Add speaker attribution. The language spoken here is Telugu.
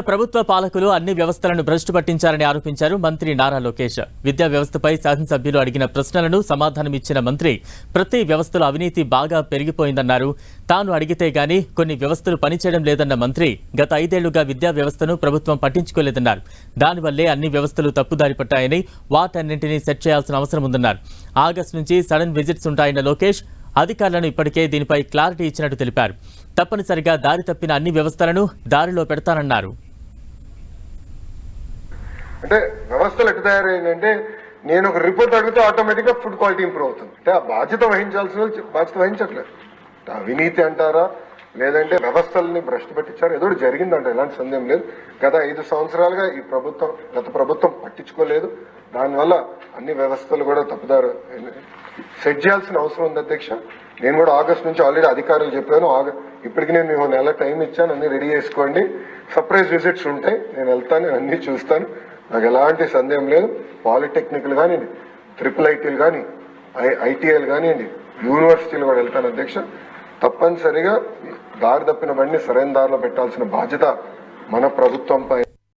Speaker 1: ప్రభుత్వ పాలకులు అన్ని వ్యవస్థలను భ్రష్టు పట్టించారని ఆరోపించారు మంత్రి నారా లోకేష్. విద్యా వ్యవస్థపై శాసనసభ్యులు అడిగిన ప్రశ్నలను సమాధానమిచ్చిన మంత్రి ప్రతి వ్యవస్థలో అవినీతి బాగా పెరిగిపోయిందన్నారు. తాను అడిగితే గాని కొన్ని వ్యవస్థలు పనిచేయడం లేదన్న మంత్రి గత ఐదేళ్ళుగా విద్యా వ్యవస్థను ప్రభుత్వం పట్టించుకోలేదన్నారు. దానివల్లే అన్ని వ్యవస్థలు తప్పుదారి పట్టాయని వాటన్నింటినీ సెట్ చేయాల్సిన అవసరం ఉందన్నారు. ఆగస్టు నుంచి సడన్ విజిట్స్ ఉంటాయన్న లోకేష్ అధికారులను ఇప్పటికే దీనిపై క్లారిటీ ఇచ్చినట్టు తెలిపారు. తప్పనిసరిగా దారి తప్పిన అన్ని వ్యవస్థలను దారిలో పెడతానన్నారు.
Speaker 2: అంటే వ్యవస్థలు ఎట్లా తయారైందంటే నేను ఒక రిపోర్ట్ అడిగితే ఆటోమేటిక్గా ఫుడ్ క్వాలిటీ ఇంప్రూవ్ అవుతుంది. అంటే ఆ బాధ్యత వహించాల్సిన బాధ్యత వహించట్లేదు. అవినీతి అంటారా లేదంటే వ్యవస్థల్ని భ్రష్టు పెట్టించారు? ఏదో జరిగిందంట ఎలాంటి సందేహం లేదు. గత ఐదు సంవత్సరాలుగా ఈ ప్రభుత్వం గత ప్రభుత్వం పట్టించుకోలేదు. దానివల్ల అన్ని వ్యవస్థలు కూడా తప్పుదారు సెట్ చేయాల్సిన అవసరం ఉంది అధ్యక్ష. నేను కూడా ఆగస్ట్ నుంచి ఆల్రెడీ అధికారులు చెప్పాను ఆగ ఇప్పటికి నేను మీకు నెల టైం ఇచ్చాను అన్ని రెడీ చేసుకోండి. సర్ప్రైజ్ విజిట్స్ ఉంటాయి నేను వెళ్తాను అన్ని చూస్తాను. నాకు ఎలాంటి సందేహం లేదు. పాలిటెక్నిక్లు కానివ్వండి ట్రిపుల్ ఐటీలు కానీ ఐటీఐలు కానివ్వండి యూనివర్సిటీలు కూడా వెళ్తాను అధ్యక్ష. తప్పనిసరిగా దారి తప్పిన బండి సరైన దారిలో పెట్టాల్సిన బాధ్యత మన ప్రభుత్వంపై